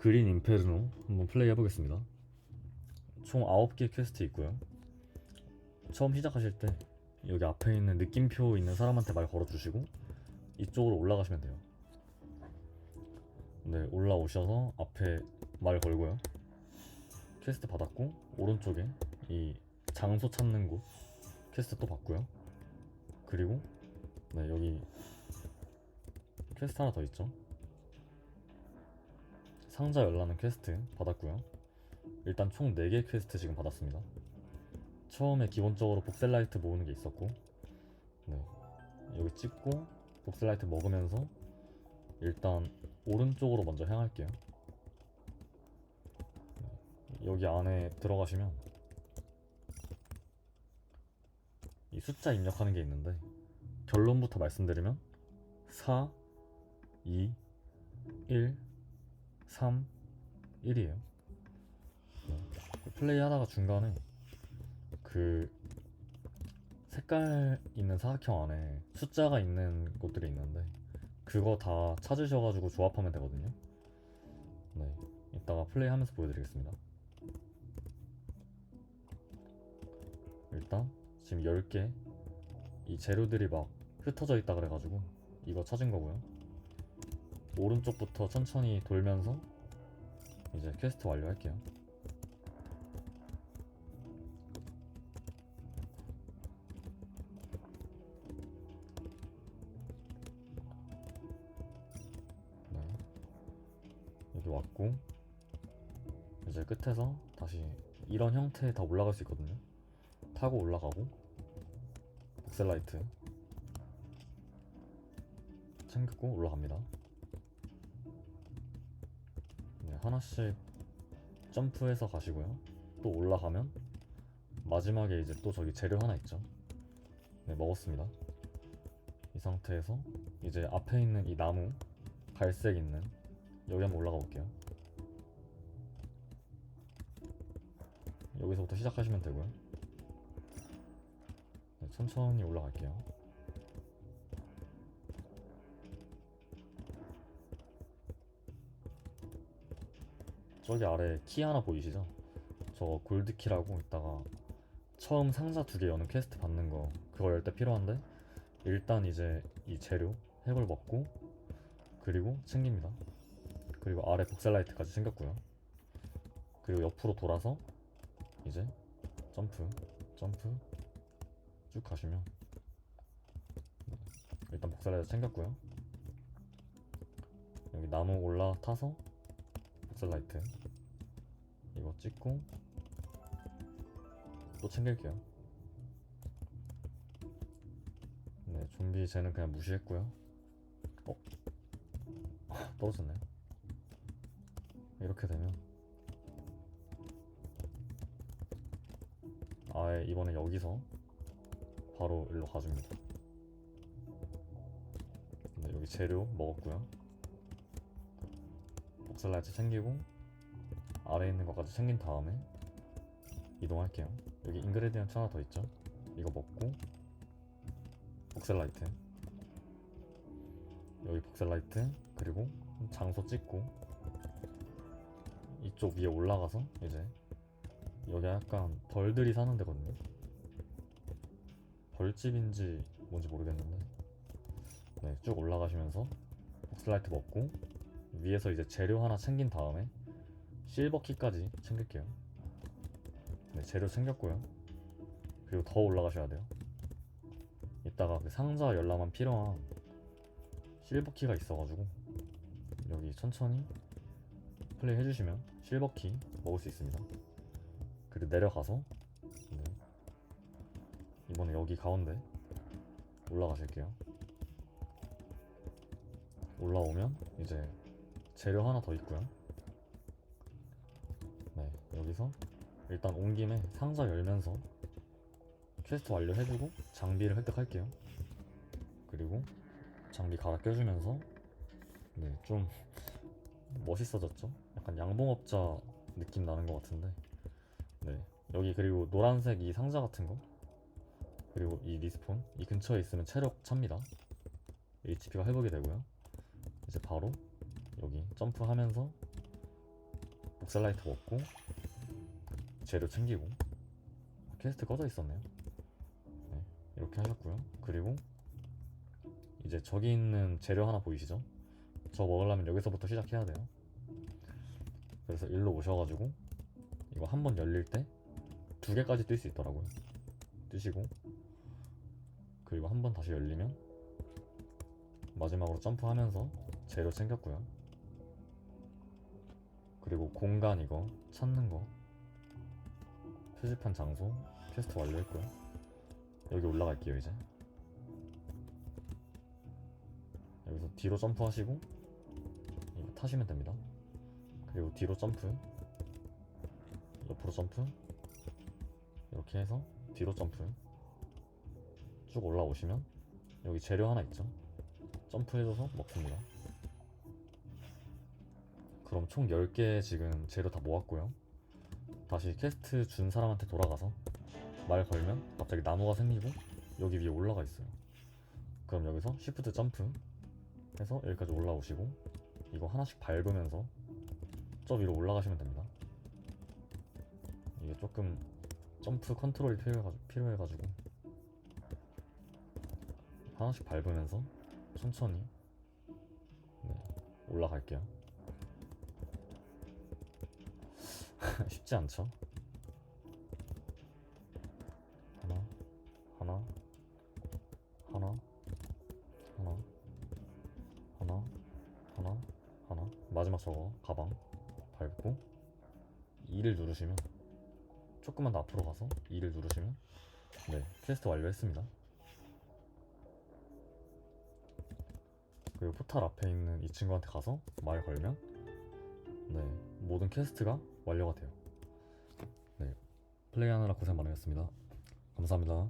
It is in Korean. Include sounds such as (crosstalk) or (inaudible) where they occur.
그린 임페르노 한번 플레이 해보겠습니다. 총 9개 퀘스트 있고요. 처음 시작하실 때 여기 앞에 있는 느낌표 있는 사람한테 말 걸어주시고 이쪽으로 올라가시면 돼요. 네, 올라오셔서 앞에 말 걸고요. 퀘스트 받았고 오른쪽에 이 장소 찾는 곳 퀘스트 또 받고요. 그리고 네 여기 퀘스트 하나 더 있죠. 상자 열라는 퀘스트 받았고요. 일단 총 4개 퀘스트 지금 받았습니다. 처음에 기본적으로 복셀라이트 모으는 게 있었고 네 여기 찍고 복셀라이트 먹으면서 일단 오른쪽으로 먼저 향할게요. 네, 여기 안에 들어가시면 이 숫자 입력하는 게 있는데 결론부터 말씀드리면 4, 2, 1, 3, 1이에요. 플레이 하다가 중간에 그 색깔 있는 사각형 안에 숫자가 있는 곳들이 있는데 그거 다 찾으셔가지고 조합하면 되거든요. 네, 이따가 플레이하면서 보여드리겠습니다. 일단 지금 10개 이 재료들이 막 흩어져 있다 그래가지고 이거 찾은 거고요. 오른쪽부터 천천히 돌면서 이제 퀘스트 완료할게요. 네. 여기 왔고 이제 끝에서 다시 이런 형태에 다 올라갈 수 있거든요. 타고 올라가고 복셀라이트 챙겼고 올라갑니다. 하나씩 점프해서 가시고요. 또 올라가면 마지막에 이제 또 저기 재료 하나 있죠. 네, 먹었습니다. 이 상태에서 이제 앞에 있는 이 나무 갈색 있는 여기 한번 올라가 볼게요. 여기서부터 시작하시면 되고요. 네, 천천히 올라갈게요. 저기 아래 키 하나 보이시죠? 저 골드키라고 이따가 처음 상자 두 개 여는 퀘스트 받는 거 그거 열 때 필요한데 일단 이제 이 재료 핵을 먹고 그리고 챙깁니다. 그리고 아래 복셀라이트까지 챙겼고요. 그리고 옆으로 돌아서 이제 점프 점프 쭉 가시면 네, 일단 복셀라이트 챙겼고요. 여기 나무 올라타서 복셀라이트 이거 찍고 또 챙길게요. 네, 좀비 쟤는 그냥 무시했고요. 어? (laughs) 떨어졌네. 이렇게 되면 아예 이번에 여기서 바로 일로 가줍니다. 네, 여기 재료 먹었고요. 복살라이트 챙기고 아래에 있는 것까지 챙긴 다음에 이동할게요. 여기 인그레디언트 하나 더 있죠? 이거 먹고 복셀라이트 여기 복셀라이트 그리고 장소 찍고 이쪽 위에 올라가서 이제 여기 약간 벌들이 사는 데거든요. 벌집인지 뭔지 모르겠는데 네, 쭉 올라가시면서 복셀라이트 먹고 위에서 이제 재료 하나 챙긴 다음에 실버키까지 챙길게요. 네, 재료 챙겼고요. 그리고 더 올라가셔야 돼요. 이따가 그 상자 열라만 필요한 실버키가 있어가지고 여기 천천히 플레이 해주시면 실버키 먹을 수 있습니다. 그리고 내려가서 네. 이번에 여기 가운데 올라가실게요. 올라오면 이제 재료 하나 더 있고요. 네, 여기서 일단 온 김에 상자 열면서 퀘스트 완료해주고 장비를 획득할게요. 그리고 장비 갈아 껴주면서 네, 좀 (laughs) 멋있어졌죠? 약간 양봉업자 느낌 나는 것 같은데 네, 여기 그리고 노란색 이 상자 같은 거 그리고 이 리스폰 이 근처에 있으면 체력 찹니다. HP가 회복이 되고요. 이제 바로 여기 점프하면서 옥살라이트 먹고 재료 챙기고 퀘스트 꺼져 있었네요. 네, 이렇게 하셨고요. 그리고 이제 저기 있는 재료 하나 보이시죠? 저 먹으려면 여기서부터 시작해야 돼요. 그래서 일로 오셔가지고 이거 한 번 열릴 때 두 개까지 뜰수 있더라고요. 뜨시고 그리고 한 번 다시 열리면 마지막으로 점프하면서 재료 챙겼고요. 그리고 공간 이거 찾는 거 표지판 장소 퀘스트 완료했고요. 여기 올라갈게요 이제. 여기서 뒤로 점프하시고 이거 타시면 됩니다. 그리고 뒤로 점프 옆으로 점프 이렇게 해서 뒤로 점프 쭉 올라오시면 여기 재료 하나 있죠 점프해줘서 먹습니다 그럼 총 10개 지금 재료 다 모았고요. 다시 퀘스트 준 사람한테 돌아가서 말 걸면 갑자기 나무가 생기고 여기 위에 올라가 있어요. 그럼 여기서 시프트 점프 해서 여기까지 올라오시고 이거 하나씩 밟으면서 저 위로 올라가시면 됩니다. 이게 조금 점프 컨트롤이 필요해가지고, 필요해가지고 하나씩 밟으면서 천천히 네, 올라갈게요. (laughs) 쉽지 않죠? 하나, 하나, 하나, 하나, 하나, 하나, 하나. 마지막 저거 가방 밟고 2를 누르시면 조금만 더 앞으로 가서 2를 누르시면 네 퀘스트 완료했습니다 그리고 포탈 앞에 있는 이 친구한테 가서 말 걸면 네 모든 퀘스트가 완료가 돼요. 네 플레이하느라 고생 많으셨습니다. 감사합니다